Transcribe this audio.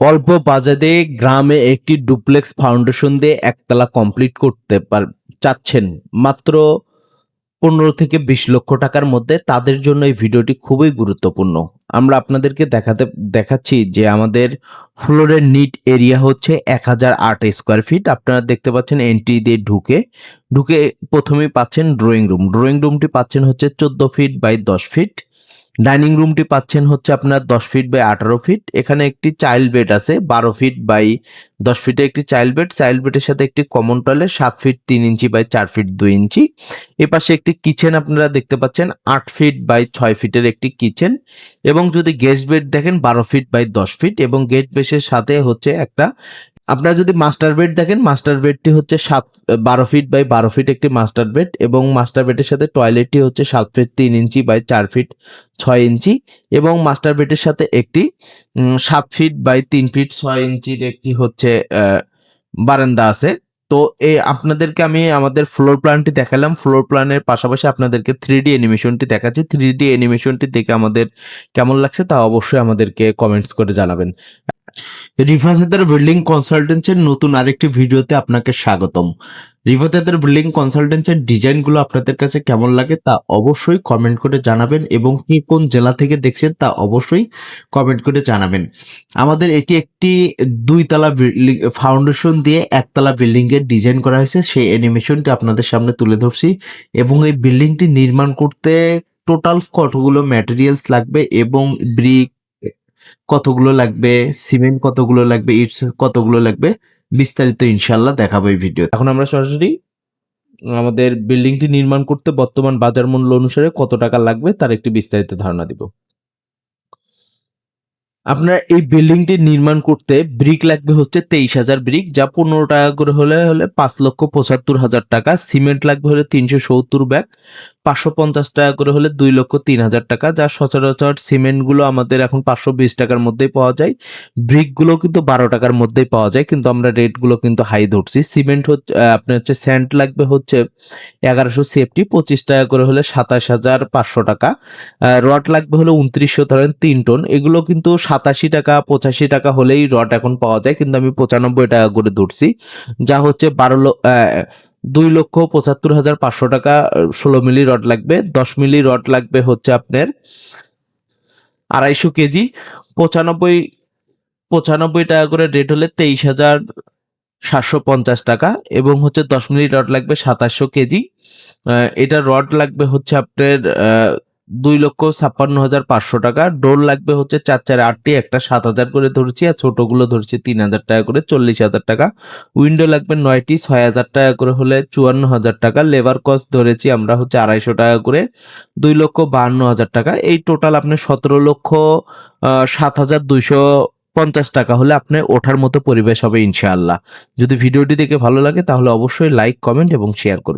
অল্প বাজেটে গ্রামে একটি ডুপ্লেক্স ফাউন্ডেশন দিয়ে একতলা কমপ্লিট করতে পার, চাচ্ছেন। মাত্র পনেরো থেকে বিশ লক্ষ টাকার মধ্যে তাদের জন্য এই ভিডিওটি খুবই গুরুত্বপূর্ণ। আমরা আপনাদেরকে দেখাতে, দেখাচ্ছি যে আমাদের ফ্লোরের নিট এরিয়া হচ্ছে এক হাজার আট স্কোয়ার ফিট। আপনারা দেখতে পাচ্ছেন এন্ট্রি দিয়ে ঢুকে ঢুকে প্রথমেই পাচ্ছেন ড্রয়িং রুম। ড্রয়িং রুমটি পাচ্ছেন হচ্ছে চোদ্দ ফিট বাই দশ ফিট। ডাইনিং রুমটি পাচ্ছেন হচ্ছে আপনার দশ ফিট বাই আঠারো ফিট এখানে একটি চাইল্ড বেড আছে, বারো ফিট বাই দশ ফিটে একটি চাইল্ড বেড চাইল্ড বেডের সাথে একটি কমন টয়লেট সাত ফিট তিন ইঞ্চি বাই চার ফিট দুই ইঞ্চি। এ পাশে একটি কিচেন আপনারা দেখতে পাচ্ছেন, আট ফিট বাই ছয় ফিটের একটি কিচেন এবং যদি গেস্ট বেড দেখেন, বারো ফিট বাই দশ ফিট এবং গেট বেসের সাথে হচ্ছে একটা আপনারা যদি মাস্টার বেড দেখেন মাস্টার বেডটি হচ্ছে সাত, বারো ফিট বাই বারো ফিট একটি মাস্টার বেড এবং মাস্টার বেডের সাথে টয়লেটটি হচ্ছে সাত ফিট তিন ইঞ্চি বাই চার ফিট ছয় ইঞ্চি এবং মাস্টার বেডের সাথে একটি সাত ফিট বাই তিন ফিট ছয় ইঞ্চির একটি হচ্ছে বারান্দা আছে। তো এ আপনাদেরকে আমি আমাদের ফ্লোর প্ল্যানটি দেখালাম। ফ্লোর প্ল্যানের পাশাপাশি আপনাদেরকে থ্রি ডি অ্যানিমেশনটি দেখাচ্ছি। থ্রি ডি অ্যানিমেশনটি দেখে আমাদের কেমন লাগছে তা অবশ্যই আমাদেরকে কমেন্টস করে জানাবেন। রিফাতেদার বিল্ডিং কনসালটেন্সির নতুন আরেকটি ভিডিওতে আপনাকে স্বাগতম। রিফাতেদার বিল্ডিং কনসালটেন্সির ডিজাইনগুলো আপনাদের কাছে কেমন লাগে তা অবশ্যই কমেন্ট করে জানাবেন এবং কি কোন জেলা থেকে দেখছেন তা অবশ্যই কমেন্ট করে জানাবেন। আমাদের এটি একটি দুইতলা বিল্ডিং ফাউন্ডেশন দিয়ে একতলা বিল্ডিং এর ডিজাইন করা হয়েছে। সেই অ্যানিমেশনটি আপনাদের সামনে তুলে ধরছি এবং এই বিল্ডিংটি নির্মাণ করতে টোটাল কতগুলো ম্যাটেরিয়ালস লাগবে এবং ব্রিক কতগুলো লাগবে, সিমেন্ট কতগুলো লাগবে ইটস কতগুলো লাগবে, বিস্তারিত ইনশাল্লাহ দেখাবো এই ভিডিও এখন আমরা সরাসরি আমাদের বিল্ডিংটি নির্মাণ করতে বর্তমান বাজার মূল্য অনুসারে কত টাকা লাগবে তার একটি বিস্তারিত ধারণা দিব। আপনার এই বিল্ডিংটি নির্মাণ করতে ব্রিক লাগবে হচ্ছে তেইশ হাজার ব্রিক, যা পনেরো টাকা করে হলে হলে পাঁচ লক্ষ পঁচাত্তর হাজার টাকা। সিমেন্ট লাগবে হলে তিনশো সত্তর ব্যাগ। পাঁচশো পঞ্চাশ টাকা করে হলে দুই লক্ষ তিন হাজার টাকা, যা সচরাচর সিমেন্টগুলো আমাদের এখন পাঁচশো বিশ টাকার মধ্যেই পাওয়া যায়। ব্রিকগুলো কিন্তু বারো টাকার মধ্যেই পাওয়া যায়, কিন্তু আমরা রেটগুলো কিন্তু হাই ধরছি। সিমেন্ট হচ্ছে আপনার হচ্ছে স্যান্ড লাগবে হচ্ছে এগারোশো সেফটি, পঁচিশ টাকা করে হলে সাতাশ হাজার পাঁচশো টাকা। রড লাগবে হলে উনত্রিশশো, ধরেন তিন টন। এগুলো কিন্তু সাতাশি টাকা, পঁচাশি টাকা হলেই রড এখন পাওয়া যায়, কিন্তু আমি পঁচানব্বই টাকা করে ধরছি। যা হচ্ছে বারো দুই লক্ষ পঁচাত্তর হাজার পাঁচশো টাকা, ষোলো মিলি রড লাগবে। দশ মিলি রড লাগবে হচ্ছে আপনার আড়াইশো কেজি। পঁচানব্বই পঁচানব্বই টাকা করে রেট হলে তেইশ হাজার সাতশো পঞ্চাশ টাকা এবং হচ্ছে দশ মিলি রড লাগবে সাতাশশো কেজি। এটা রড লাগবে হচ্ছে আপনার দুই লক্ষ ছাপ্পান্ন হাজার পাঁচশো টাকা। ডোর লাগবে হচ্ছে চার চার আটটি, একটা সাত হাজার করে ধরছি আর ছোটগুলো ধরছি তিন হাজার টাকা করে চল্লিশ হাজার টাকা। উইন্ডো লাগবে নয়টি, ছয় হাজার টাকা করে হলে চুয়ান্ন হাজার টাকা। লেবার কস্ট ধরেছি আমরা হচ্ছে আড়াইশো টাকা করে, দুই লক্ষ বাহান্ন হাজার টাকা। এই টোটাল আপনার সতেরো লক্ষ সাত হাজার দুইশো পঞ্চাশ টাকা হলে আপনার ওঠার মতো পরিবেশ হবে ইনশাআল্লাহ। যদি ভিডিওটি দেখে ভালো লাগে তাহলে অবশ্যই লাইক কমেন্ট এবং শেয়ার করুন।